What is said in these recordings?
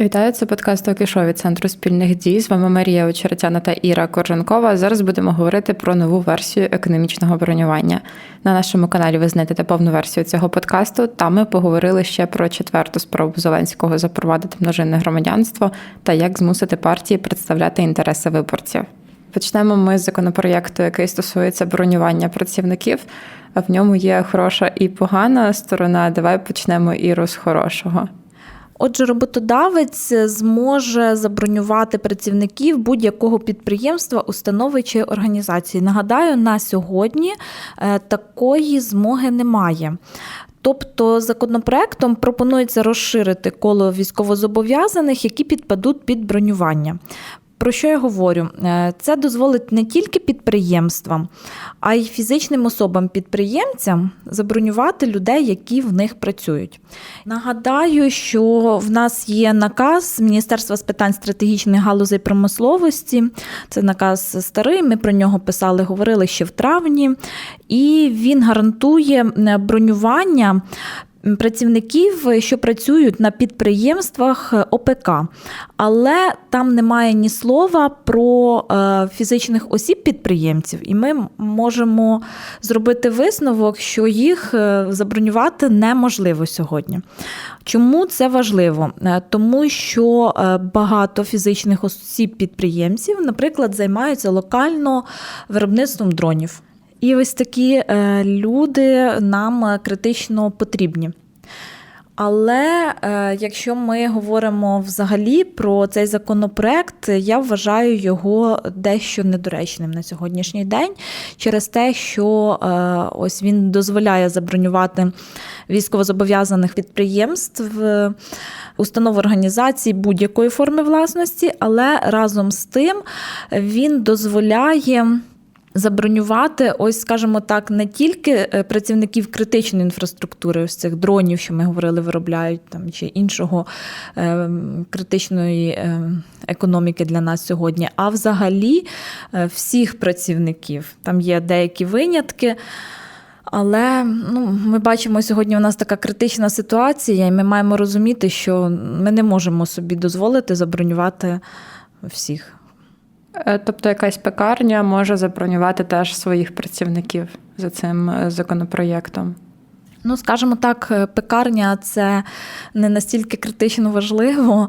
Вітаю, це подкаст «Окішо» від Центру спільних дій. З вами Марія Очеретяна та Іра Корженкова. Зараз будемо говорити про нову версію економічного бронювання. На нашому каналі ви знайдете повну версію цього подкасту. Там ми поговорили ще про четверту спробу Зеленського запровадити множинне громадянство та як змусити партії представляти інтереси виборців. Почнемо ми з законопроєкту, який стосується бронювання працівників. В ньому є хороша і погана сторона. Давай почнемо Іру з хорошого. Отже, роботодавець зможе забронювати працівників будь-якого підприємства, установи чи організації. Нагадаю, на сьогодні е, такої змоги немає. Тобто законопроектом пропонується розширити коло військовозобов'язаних, які підпадуть під бронювання. Про що я говорю? Е, Це дозволить не тільки підприємствам, а й фізичним особам-підприємцям забронювати людей, які в них працюють. Нагадаю, що в нас є наказ Міністерства з питань стратегічних галузей промисловості. Це наказ старий. Ми про нього писали, говорили ще в травні, і він гарантує е, бронювання працівників, що працюють на підприємствах ОПК, але там немає ні слова про е, фізичних осіб-підприємців, і ми можемо зробити висновок, що їх е, забронювати неможливо сьогодні. Чому це важливо? Е, Тому що е, багато фізичних осіб-підприємців, наприклад, займаються локально виробництвом дронів. І ось такі е, люди нам е, критично потрібні. Але е, якщо ми говоримо взагалі про цей законопроект, я вважаю його дещо недоречним на сьогоднішній день через те, що ось він дозволяє забронювати військовозобов'язаних підприємств, установ організацій будь-якої форми власності, але разом з тим він дозволяє. Забронювати, ось, скажімо так, не тільки е, працівників критичної інфраструктури, ось цих дронів, що ми говорили, виробляють там чи іншого е, критичної е, економіки для нас сьогодні, а взагалі е, всіх працівників. Там є деякі винятки. Але ну, ми бачимо, сьогодні у нас така критична ситуація, і ми маємо розуміти, що ми не можемо собі дозволити забронювати всіх. Е, Тобто якась пекарня може забронювати теж своїх працівників за цим е, законопроєктом. Ну, скажімо так, е, пекарня це не настільки критично важливо,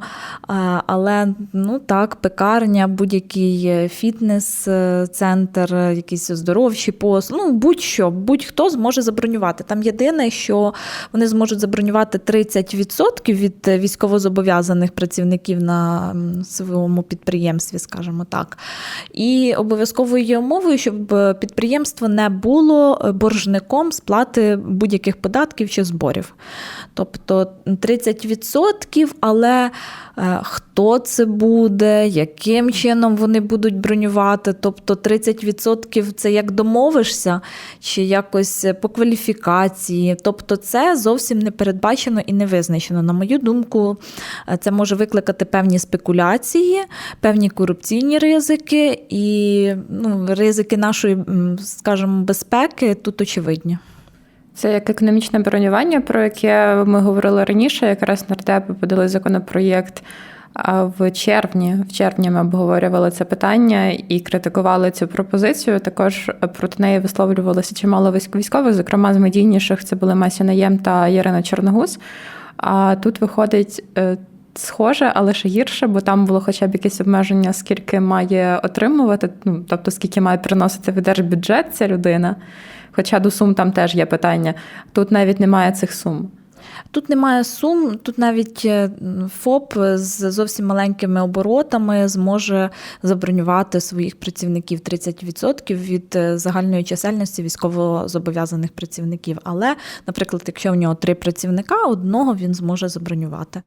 але ну так, пекарня, будь-який е, фітнес-центр, е, якісь оздоровчі послуги, ну будь-що, будь-хто зможе забронювати. Там єдине, що вони зможуть забронювати 30% від е, військовозобов'язаних працівників на своєму підприємстві, скажімо так. І обов'язковою є умовою, щоб е, підприємство не було е, боржником сплати будь-яких податків чи зборів. Тобто 30%, але е, хто це буде, яким чином вони будуть бронювати. Тобто 30% це як домовишся, чи якось по кваліфікації. Тобто, це зовсім не передбачено і не визначено. На мою думку, це може викликати певні спекуляції, певні корупційні ризики і ну, ризики нашої, скажімо, безпеки тут очевидні. Це як економічне бронювання, про яке ми говорили раніше. Якраз нардепи подали законопроєкт. А в червні, в червні ми обговорювали це питання і критикували цю пропозицію. Також проти неї висловлювалося чимало військових, зокрема з медійніших це були Мася Наєм та Ярина Чорногуз. А тут виходить е, схоже, але ще гірше, бо там було хоча б якесь обмеження, скільки має отримувати, ну тобто скільки має приносити в держбюджет ця людина. Хоча до сум там теж є питання. Тут навіть немає цих сум. Тут немає сум, тут навіть е, ФОП з зовсім маленькими оборотами зможе забронювати своїх працівників 30% від е, загальної чисельності військовозобов'язаних працівників. Але, наприклад, якщо в нього три працівника, одного він зможе забронювати.